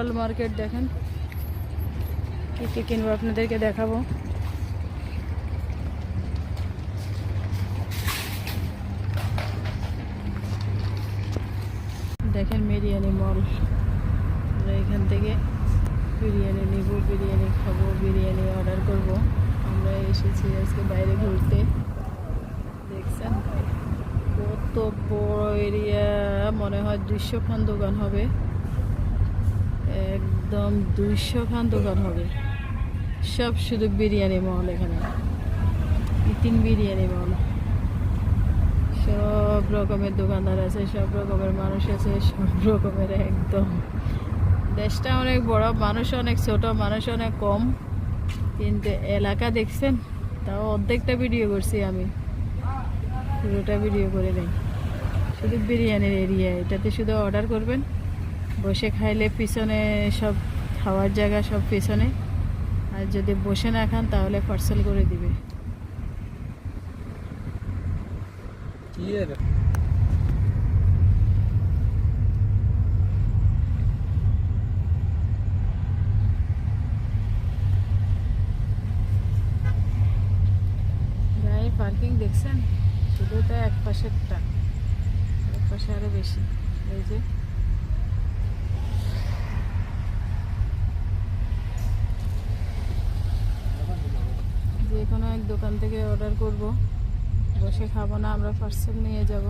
বিশাল market দেখেন। কী কী কিনবো আপনাদেরকে দেখাবো। দেখেন বিরিয়ানি মল। আমরা এখান থেকে বিরিয়ানি নিব, বিরিয়ানি খাব, বিরিয়ানি অর্ডার করব। আমরা এসেছি আজকে বাইরে ঘুরতে। দেখছেন? কত বড় এরিয়া মনে হয় দুইশো দোকান হবে। একদম দুইশো খান দোকান হবে। সব শুধু বিরিয়ানি মহল এখানে। ইতিন বিরিয়ানি মহল। সব রকমের দোকানদার আছে সব রকমের মানুষ আছে সব রকমের একদম। দেশটা অনেক বড় মানুষ অনেক ছোট মানুষ অনেক কম। কিন্তু এলাকা দেখছেন তাও অর্ধেকটা ভিডিও করছি আমি। পুরোটা ভিডিও করে নেই শুধু বিরিয়ানির এরিয়া এটাতে শুধু অর্ডার করবেন। বসে খাইলে পিছনে সব খাওয়ার জায়গা সব পিছনে। আর যদি বসে না খান তাহলে পার্সেল করে দিবে। পার্কিং দেখছেন? শুধু তো এক পাশেরটা এক পাশে আরও বেশি। এই যে যে কোনো এক দোকান থেকে অর্ডার করব। বসে খাব না, আমরা পার্সেল নিয়ে যাব।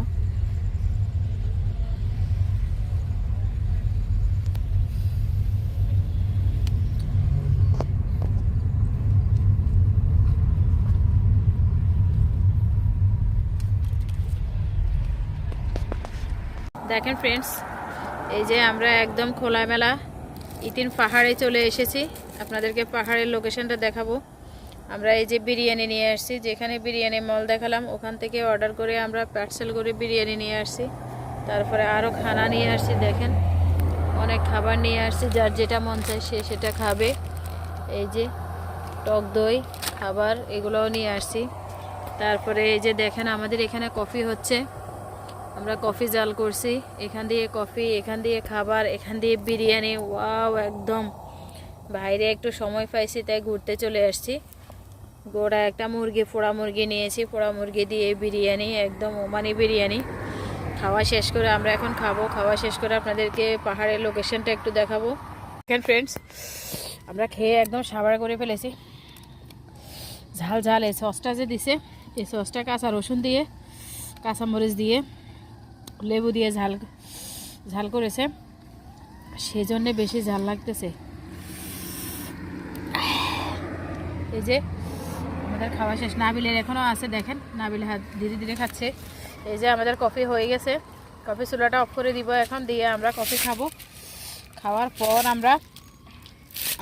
দেখেন ফ্রেন্ডস এই যে আমরা একদম খোলামেলা ইতিন পাহাড়ে চলে এসেছি। আপনাদেরকে পাহাড়ের লোকেশনটা দেখাবো। আমরা এই যে বিরিয়ানি নিয়ে আসছি, যেখানে বিরিয়ানি মল দেখালাম, ওখান থেকে অর্ডার করে আমরা পার্সেল করে বিরিয়ানি নিয়ে আসছি। তারপরে আরও খানা নিয়ে আসছি, দেখেন। অনেক খাবার নিয়ে আসছি, যার যেটা মন চায় সে সেটা খাবে। এই যে টক দই, খাবার, এগুলোও নিয়ে আসছি। তারপরে এই যে দেখেন, আমাদের এখানে কফি হচ্ছে। আমরা কফি জাল করছি। এখান দিয়ে কফি, এখান দিয়ে খাবার, এখান দিয়ে বিরিয়ানি, ওয়াও, একদম। বাইরে একটু সময় পাইছি, তাই ঘুরতে চলে আসছি। গোড়া একটা মুরগি, পোড়া মুরগি নিয়েছি। পোড়া মুরগি দিয়ে বিরিয়ানি, একদম ওমানি বিরিয়ানি। খাওয়া শেষ করে আমরা এখন খাব। খাওয়া শেষ করে আপনাদেরকে পাহাড়ের লোকেশনটা একটু দেখাবো। দেখেন ফ্রেন্ডস আমরা খেয়ে একদম সাবার করে ফেলেছি। ঝাল ঝাল, এই সসটা যে দিছে, এই সসটা কাঁচা রসুন দিয়ে, কাঁচামরিচ দিয়ে, লেবু দিয়ে ঝাল ঝাল করেছে। সেজন্য বেশি ঝাল লাগতেছে। এই যে আমাদের খাওয়া শেষ। নাবিলের এখনও আছে, দেখেন। নাবিল হাত ধীরে ধীরে খাচ্ছে। এই যে আমাদের কফি হয়ে গেছে। কফি চুলাটা অফ করে দিব এখন, দিয়ে আমরা কফি খাব। খাওয়ার পর আমরা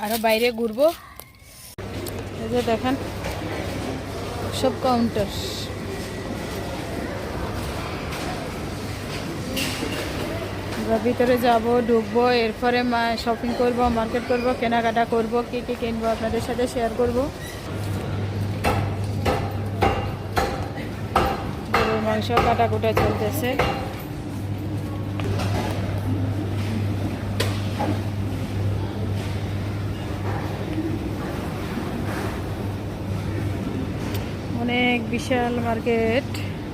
আরও বাইরে ঘুরবো। এই যে দেখেন, সব কাউন্টার আমরা ভিতরে যাব, ঢুকবো, এরপরে শপিং করব মার্কেট করব, কেনাকাটা করব, কী কী কিনবো আপনাদের সাথে শেয়ার করব। মাংস কাটাকুটা চলতেছে। অনেক বিশাল মার্কেট।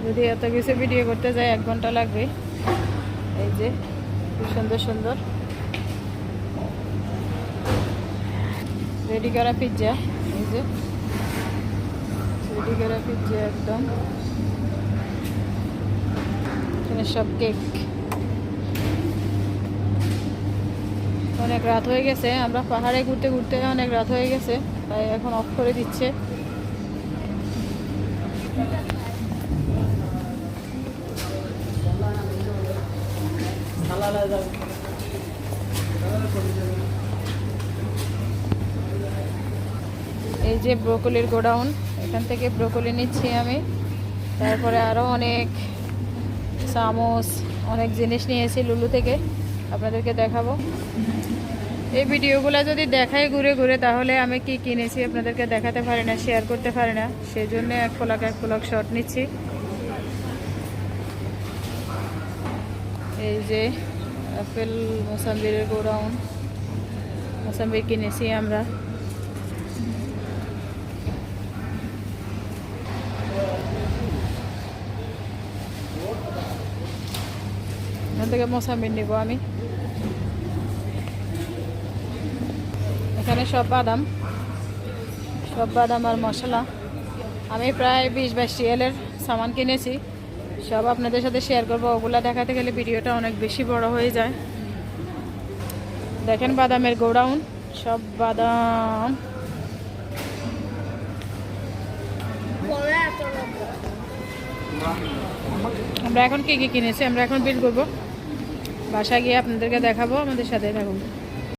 যদি এত কিছু ভিডিও করতে যায় এক ঘণ্টা লাগবে। এই যে, খুব সুন্দর সুন্দর। রেডি করা পিৎজা এই যে। রেডি করা পিৎজা একদম। সব কেক। অনেক রাত হয়ে গেছে, আমরা পাহাড়ে ঘুরতে ঘুরতে অনেক রাত হয়ে গেছে, তাই এখন অফ করে দিচ্ছে। এই যে ব্রোকলির গোডাউন, এখান থেকে ব্রোকলি নিচ্ছি আমি। তারপরে আরও অনেক চামচ, অনেক জিনিস নিয়েছি লুলু থেকে। আপনাদেরকে দেখাবো। এই ভিডিওগুলো যদি দেখাই ঘুরে ঘুরে, তাহলে আমি কি কিনেছি আপনাদেরকে দেখাতে পারি না শেয়ার করতে পারি না। সেই জন্য এক ফলাক এক ফলাক শর্ট নিচ্ছি। এই যে অ্যাপেল মোসাম্বিরের গোডাউন মোসাম্বি কিনেছি আমরা। এখান থেকে মোসাম্বি নিব আমি। এখানে সব বাদাম। সব বাদাম আর মশলা। আমি প্রায় বিশ বাইশ রিয়ালের সামান কিনেছি। সব আপনাদের সাথে শেয়ার করব। ওগুলা দেখাতে গেলে ভিডিওটা অনেক বেশি বড় হয়ে যায়। দেখেন বাদামের গোডাউন। সব বাদাম। আমরা এখন কি কি কিনেছি? আমরা এখন বিল করব। বাসায় গিয়ে আপনাদেরকে দেখাবো আমাদের সাথে থাকুন।